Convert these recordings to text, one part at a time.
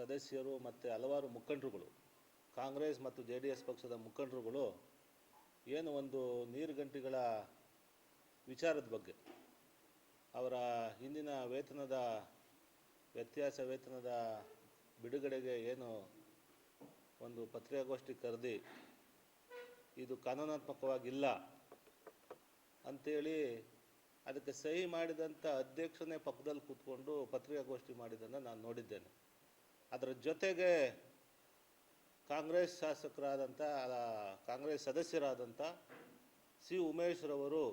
ಸದಸ್ಯರು ಮತ್ತು ಹಲವಾರು ಮುಖಂಡರುಗಳು, ಕಾಂಗ್ರೆಸ್ ಮತ್ತು ಜೆ ಪಕ್ಷದ ಮುಖಂಡರುಗಳು ಏನು ಒಂದು ನೀರುಗಂಟಿಗಳ ವಿಚಾರದ ಬಗ್ಗೆ, ಅವರ ಹಿಂದಿನ ವೇತನದ ವ್ಯತ್ಯಾಸ, ವೇತನದ ಬಿಡುಗಡೆಗೆ ಏನು ಒಂದು ಪತ್ರಿಕಾಗೋಷ್ಠಿ ಕರೆದಿ, ಇದು ಕಾನೂನಾತ್ಮಕವಾಗಿಲ್ಲ ಅಂಥೇಳಿ ಅದಕ್ಕೆ ಸಹಿ ಮಾಡಿದಂಥ ಅಧ್ಯಕ್ಷನೇ ಪಕ್ಕದಲ್ಲಿ ಕೂತ್ಕೊಂಡು ಪತ್ರಿಕಾಗೋಷ್ಠಿ ಮಾಡಿದ್ದನ್ನು ನಾನು ನೋಡಿದ್ದೇನೆ. ಅದರ ಜೊತೆಗೆ ಕಾಂಗ್ರೆಸ್ ಶಾಸಕರಾದಂಥ ಕಾಂಗ್ರೆಸ್ ಸದಸ್ಯರಾದಂಥ ಸಿ ಉಮೇಶ್ರವರು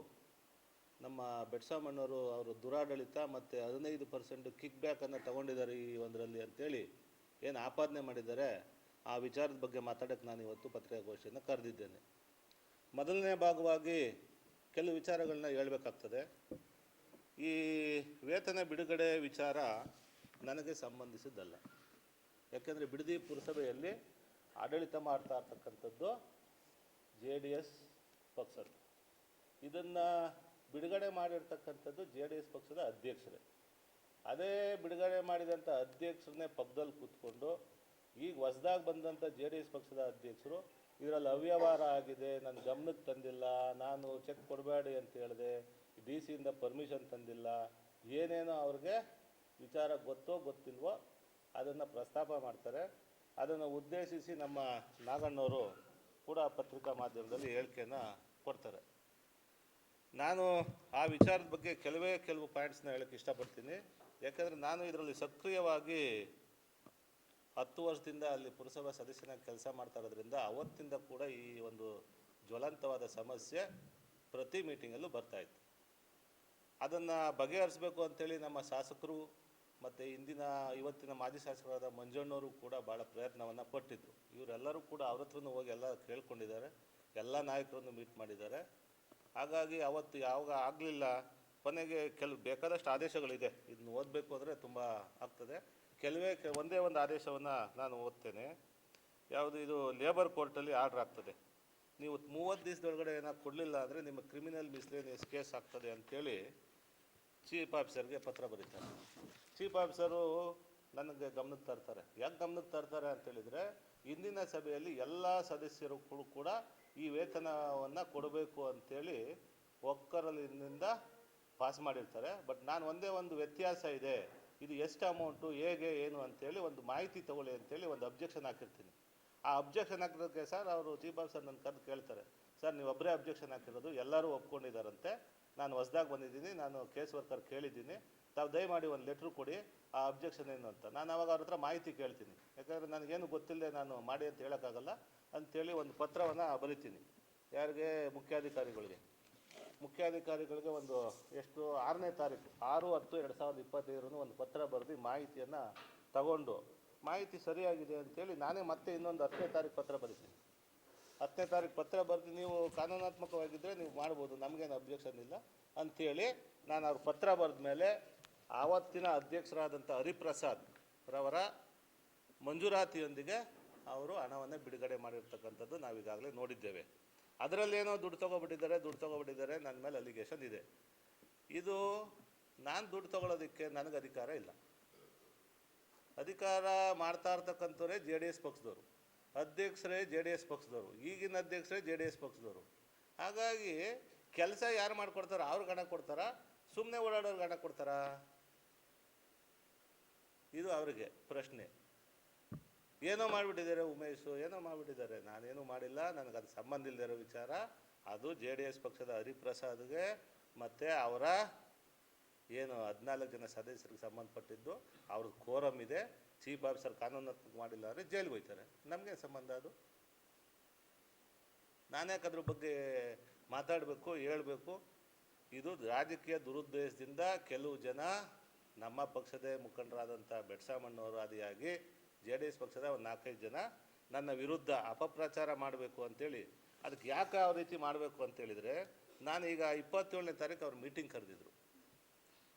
ನಮ್ಮ ಬೆಟ್ಸಾಮಣ್ಣವರು ಅವರು ದುರಾಡಳಿತ ಮತ್ತು ಹದಿನೈದು ಪರ್ಸೆಂಟ್ ಕಿಕ್ ಬ್ಯಾಕನ್ನು ತಗೊಂಡಿದ್ದಾರೆ ಈ ಒಂದರಲ್ಲಿ ಅಂತೇಳಿ ಏನು ಆಪಾದನೆ ಮಾಡಿದ್ದಾರೆ, ಆ ವಿಚಾರದ ಬಗ್ಗೆ ಮಾತಾಡೋಕ್ಕೆ ನಾನು ಇವತ್ತು ಪತ್ರಿಕಾಗೋಷ್ಠಿಯನ್ನು ಕರೆದಿದ್ದೇನೆ. ಮೊದಲನೇ ಭಾಗವಾಗಿ ಕೆಲವು ವಿಚಾರಗಳನ್ನ ಹೇಳಬೇಕಾಗ್ತದೆ. ಈ ವೇತನ ಬಿಡುಗಡೆ ವಿಚಾರ ನನಗೆ ಸಂಬಂಧಿಸಿದ್ದಲ್ಲ. ಯಾಕೆಂದರೆ ಬಿಡದಿ ಪುರಸಭೆಯಲ್ಲಿ ಆಡಳಿತ ಮಾಡ್ತಾ ಇರ್ತಕ್ಕಂಥದ್ದು ಜೆ ಡಿ ಎಸ್ ಪಕ್ಷದ ಇದನ್ನು ಬಿಡುಗಡೆ ಮಾಡಿರ್ತಕ್ಕಂಥದ್ದು ಜೆ ಡಿ ಎಸ್ ಪಕ್ಷದ ಅಧ್ಯಕ್ಷರೇ. ಅದೇ ಬಿಡುಗಡೆ ಮಾಡಿದಂಥ ಅಧ್ಯಕ್ಷರನ್ನೇ ಪಕ್ಕದಲ್ಲಿ ಕೂತ್ಕೊಂಡು ಈಗ ಹೊಸ್ದಾಗಿ ಬಂದಂಥ ಜೆ ಡಿ ಎಸ್ ಪಕ್ಷದ ಅಧ್ಯಕ್ಷರು, ಇದರಲ್ಲಿ ಅವ್ಯವಹಾರ ಆಗಿದೆ ನನ್ನ ಗಮನಕ್ಕೆ ತಂದಿಲ್ಲ, ನಾನು ಚೆಕ್ ಕೊಡಬೇಡಿ ಅಂತ ಹೇಳಿದೆ, ಡಿ ಸಿಯಿಂದ ಪರ್ಮಿಷನ್ ತಂದಿಲ್ಲ, ಏನೇನೋ ಅವ್ರಿಗೆ ವಿಚಾರ ಗೊತ್ತೋ ಗೊತ್ತಿಲ್ವೋ ಅದನ್ನು ಪ್ರಸ್ತಾಪ ಮಾಡ್ತಾರೆ. ಅದನ್ನು ಉದ್ದೇಶಿಸಿ ನಮ್ಮ ನಾಗಣ್ಣವರು ಕೂಡ ಪತ್ರಿಕಾ ಮಾಧ್ಯಮದಲ್ಲಿ ಹೇಳಿಕೆಯನ್ನು ಕೊಡ್ತಾರೆ. ನಾನು ಆ ವಿಚಾರದ ಬಗ್ಗೆ ಕೆಲವೇ ಕೆಲವು ಪಾಯಿಂಟ್ಸ್ನ ಹೇಳಕ್ಕೆ ಇಷ್ಟಪಡ್ತೀನಿ. ಯಾಕಂದರೆ ನಾನು ಇದರಲ್ಲಿ ಸಕ್ರಿಯವಾಗಿ ಹತ್ತು ವರ್ಷದಿಂದ ಅಲ್ಲಿ ಪುರಸಭಾ ಸದಸ್ಯನಾಗಿ ಕೆಲಸ ಮಾಡ್ತಾ ಇರೋದ್ರಿಂದ ಅವತ್ತಿಂದ ಕೂಡ ಈ ಒಂದು ಜ್ವಲಂತವಾದ ಸಮಸ್ಯೆ ಪ್ರತಿ ಮೀಟಿಂಗಲ್ಲೂ ಬರ್ತಾ ಇತ್ತು. ಅದನ್ನು ಬಗೆಹರಿಸಬೇಕು ಅಂತೇಳಿ ನಮ್ಮ ಶಾಸಕರು ಮತ್ತು ಇಂದಿನ ಇವತ್ತಿನ ಮಾಜಿ ಶಾಸಕರಾದ ಮಂಜಣ್ಣವರು ಕೂಡ ಭಾಳ ಪ್ರಯತ್ನವನ್ನು ಪಟ್ಟಿದ್ದರು ಇವರೆಲ್ಲರೂ ಕೂಡ ಅವ್ರ ಹತ್ರನೂ ಹೋಗಿ ಎಲ್ಲ ಕೇಳ್ಕೊಂಡಿದ್ದಾರೆ. ಎಲ್ಲ ನಾಯಕರನ್ನು ಮೀಟ್ ಮಾಡಿದ್ದಾರೆ. ಹಾಗಾಗಿ ಅವತ್ತು ಯಾವಾಗ ಆಗಲಿಲ್ಲ, ಕೊನೆಗೆ ಕೆಲವು ಬೇಕಾದಷ್ಟು ಆದೇಶಗಳಿದೆ. ಇದನ್ನು ಓದಬೇಕು ಅಂದರೆ ತುಂಬ ಆಗ್ತದೆ. ಕೆಲವೇ ಒಂದೇ ಒಂದು ಆದೇಶವನ್ನು ನಾನು ಓದ್ತೇನೆ. ಯಾವುದು ಇದು ಲೇಬರ್ ಕೋರ್ಟಲ್ಲಿ ಆರ್ಡ್ರ್ ಆಗ್ತದೆ. ನೀವು ಮೂವತ್ತು ದಿವಸದೊಳಗಡೆ ಏನಾದ್ರು ಕೊಡಲಿಲ್ಲ ಅಂದರೆ ನಿಮ್ಮ ಕ್ರಿಮಿನಲ್ ಮಿಸ್ಲೇನಿಯಸ್ ಕೇಸ್ ಆಗ್ತದೆ ಅಂತೇಳಿ ಚೀಫ್ ಆಫೀಸರ್ಗೆ ಪತ್ರ ಬರೀತಾರೆ. ಚೀಫ್ ಆಫೀಸರು ನನಗೆ ಗಮನಕ್ಕೆ ತರ್ತಾರೆ. ಯಾಕೆ ಗಮನಕ್ಕೆ ತರ್ತಾರೆ ಅಂತೇಳಿದರೆ ಇಂದಿನ ಸಭೆಯಲ್ಲಿ ಎಲ್ಲ ಸದಸ್ಯರು ಕೂಡ- ಈ ವೇತನವನ್ನು ಕೊಡಬೇಕು ಅಂಥೇಳಿ ಒಕ್ಕರಲಿನಿಂದ ಪಾಸ್ ಮಾಡಿರ್ತಾರೆ. ಬಟ್ ನಾನು ಒಂದೇ ಒಂದು ವ್ಯತ್ಯಾಸ ಇದೆ. ಇದು ಎಷ್ಟು ಅಮೌಂಟು ಹೇಗೆ, ಏನು ಅಂತೇಳಿ ಒಂದು ಮಾಹಿತಿ ತಗೊಳ್ಳಿ ಅಂತೇಳಿ ಒಂದು ಅಬ್ಜೆಕ್ಷನ್ ಹಾಕಿರ್ತೀನಿ. ಆ ಅಬ್ಜೆಕ್ಷನ್ ಹಾಕಿರೋದಕ್ಕೆ ಸರ್, ಅವರು ಚೀಫ್ ಆಫೀಸರ್ ನನ್ನ ಕರೆದು ಕೇಳ್ತಾರೆ. ಸರ್, ನೀವು ಒಬ್ಬರೇ ಅಬ್ಜೆಕ್ಷನ್ ಹಾಕಿರೋದು, ಎಲ್ಲರೂ ಒಪ್ಕೊಂಡಿದ್ದಾರಂತೆ ನಾನು ಹೊಸ್ದಾಗಿ ಬಂದಿದ್ದೀನಿ, ನಾನು ಕೇಸ್ ವರ್ಕರ್ ಕೇಳಿದ್ದೀನಿ, ತಾವು ದಯಮಾಡಿ ಒಂದು ಲೆಟ್ರ್ ಕೊಡಿ, ಆ ಅಬ್ಜೆಕ್ಷನ್ ಏನು ಅಂತ. ನಾನು ಅವಾಗ ಅವ್ರ ಹತ್ರ ಮಾಹಿತಿ ಕೇಳ್ತೀನಿ. ಯಾಕಂದರೆ ನನಗೇನು ಗೊತ್ತಿಲ್ಲದೆ ನಾನು ಮಾಡಿ ಅಂತ ಹೇಳೋಕ್ಕಾಗಲ್ಲ ಅಂಥೇಳಿ ಒಂದು ಪತ್ರವನ್ನು ಬರಿತೀನಿ. ಯಾರಿಗೆ? ಮುಖ್ಯಾಧಿಕಾರಿಗಳಿಗೆ. ಮುಖ್ಯಾಧಿಕಾರಿಗಳಿಗೆ ಒಂದು ಎಷ್ಟು, ಆರನೇ ತಾರೀಕು, ಆರು ಹತ್ತು ಎರಡು ಸಾವಿರದ ಇಪ್ಪತ್ತೈದರಂದು ಒಂದು ಪತ್ರ ಬರೆದು ಮಾಹಿತಿಯನ್ನು ತಗೊಂಡು, ಮಾಹಿತಿ ಸರಿಯಾಗಿದೆ ಅಂತೇಳಿ ನಾನೇ ಮತ್ತೆ ಇನ್ನೊಂದು ಹತ್ತನೇ ತಾರೀಕು ಪತ್ರ ಬರಿತೀನಿ. ಹತ್ತನೇ ತಾರೀಕು ಪತ್ರ ಬರೆದು ನೀವು ಕಾನೂನಾತ್ಮಕವಾಗಿದ್ದರೆ ನೀವು ಮಾಡ್ಬೋದು, ನಮಗೇನು ಅಬ್ಜೆಕ್ಷನ್ ಇಲ್ಲ ಅಂಥೇಳಿ ನಾನು ಅವ್ರ ಪತ್ರ ಬರೆದ ಮೇಲೆ ಆವತ್ತಿನ ಅಧ್ಯಕ್ಷರಾದಂಥ ಹರಿಪ್ರಸಾದ್ ರವರ ಮಂಜೂರಾತಿಯೊಂದಿಗೆ ಅವರು ಹಣವನ್ನು ಬಿಡುಗಡೆ ಮಾಡಿರ್ತಕ್ಕಂಥದ್ದು ನಾವೀಗಾಗಲೇ ನೋಡಿದ್ದೇವೆ. ಅದರಲ್ಲೇನೋ ದುಡ್ಡು ತೊಗೊಬಿಟ್ಟಿದ್ದಾರೆ ದುಡ್ಡು ತೊಗೊಬಿಟ್ಟಿದ್ದಾರೆ ನನ್ನ ಮೇಲೆ ಅಲಿಗೇಷನ್ ಇದೆ. ಇದು ನಾನು ದುಡ್ಡು ತೊಗೊಳೋದಕ್ಕೆ ನನಗೆ ಅಧಿಕಾರ ಇಲ್ಲ. ಅಧಿಕಾರ ಮಾಡ್ತಾ ಇರ್ತಕ್ಕಂಥವ್ರೆ ಜೆ ಡಿ ಎಸ್ ಪಕ್ಷದವರು. ಅಧ್ಯಕ್ಷರೇ ಜೆ ಡಿ ಎಸ್ ಪಕ್ಷದವರು, ಈಗಿನ ಅಧ್ಯಕ್ಷರೇ ಜೆ ಡಿ ಎಸ್ ಪಕ್ಷದವರು. ಹಾಗಾಗಿ ಕೆಲಸ ಯಾರು ಮಾಡ್ಕೊಡ್ತಾರ ಅವ್ರಿಗೆ ಹಣ ಕೊಡ್ತಾರ? ಸುಮ್ಮನೆ ಓಡಾಡೋರ್ಗೆ ಹಣ ಕೊಡ್ತಾರಾ? ಇದು ಅವರಿಗೆ ಪ್ರಶ್ನೆ. ಏನೋ ಮಾಡಿಬಿಟ್ಟಿದ್ದಾರೆ ಉಮೇಶು, ಏನೋ ಮಾಡಿಬಿಟ್ಟಿದ್ದಾರೆ. ನಾನೇನು ಮಾಡಿಲ್ಲ ನನಗೆ ಅದು ಸಂಬಂಧ ಇಲ್ಲದೆ ಇರೋ ವಿಚಾರ. ಅದು ಜೆ ಡಿ ಎಸ್ ಪಕ್ಷದ ಹರಿಪ್ರಸಾದ್ಗೆ ಮತ್ತು ಅವರ ಏನು ಹದಿನಾಲ್ಕು ಜನ ಸದಸ್ಯರಿಗೆ ಸಂಬಂಧಪಟ್ಟಿದ್ದು ಅವ್ರ ಕೋರಮ್ ಇದೆ. ಚೀಫ್ ಆಫೀಸರ್ ಕಾನೂನಾತ್ಮಕ ಮಾಡಿಲ್ಲ ಅಂದರೆ ಜೈಲಿಗೆ ಹೋಗ್ತಾರೆ. ನಮಗೆ ಸಂಬಂಧ ಅದು? ನಾನ್ಯಾಕೆ ಅದ್ರ ಬಗ್ಗೆ ಮಾತಾಡಬೇಕು, ಹೇಳಬೇಕು? ಇದು ರಾಜಕೀಯ ದುರುದ್ದೇಶದಿಂದ ಕೆಲವು ಜನ ನಮ್ಮ ಪಕ್ಷದ ಮುಖಂಡರಾದಂಥ ಬೆಟ್ಸಾಮಣ್ಣವರು ಆದಿಯಾಗಿ ಜೆ ಡಿ ಎಸ್ ಪಕ್ಷದ ಒಂದು ನಾಲ್ಕೈದು ಜನ ನನ್ನ ವಿರುದ್ಧ ಅಪಪ್ರಚಾರ ಮಾಡಬೇಕು ಅಂತೇಳಿ, ಅದಕ್ಕೆ ಯಾಕೆ ಯಾವ ರೀತಿ ಮಾಡಬೇಕು ಅಂತೇಳಿದರೆ ನಾನು ಈಗ ಇಪ್ಪತ್ತೇಳನೇ ತಾರೀಕು ಅವ್ರು ಮೀಟಿಂಗ್ ಕರೆದಿದ್ರು.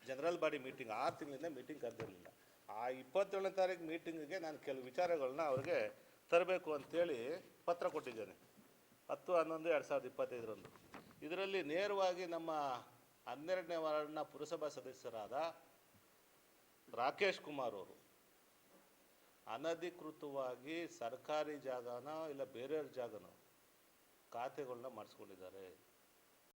ಜನರಲ್ ಬಾಡಿ ಮೀಟಿಂಗ್ ಆರು ತಿಂಗಳಿಂದ ಮೀಟಿಂಗ್ ಕರೆದಿರಲಿಲ್ಲ. ಆ ಇಪ್ಪತ್ತೇಳನೇ ತಾರೀಕು ಮೀಟಿಂಗಿಗೆ ನಾನು ಕೆಲವು ವಿಚಾರಗಳನ್ನ ಅವ್ರಿಗೆ ತರಬೇಕು ಅಂತೇಳಿ ಪತ್ರ ಕೊಟ್ಟಿದ್ದೇನೆ. ಹತ್ತು, ಹನ್ನೊಂದು, ಎರಡು ಸಾವಿರದ ಇಪ್ಪತ್ತೈದರಂದು. ಇದರಲ್ಲಿ ನೇರವಾಗಿ ನಮ್ಮ ಹನ್ನೆರಡನೇ ವಾರ್ಡ್ನ ಪುರಸಭಾ ಸದಸ್ಯರಾದ ರಾಕೇಶ್ ಕುಮಾರ್ ಅವರು ಅನಧಿಕೃತವಾಗಿ ಸರ್ಕಾರಿ ಜಾಗನೋ ಇಲ್ಲ ಬೇರೆಯವ್ರ ಜಾಗನೋ ಖಾತೆಗಳನ್ನ ಮಾಡಿಸ್ಕೊಂಡಿದ್ದಾರೆ.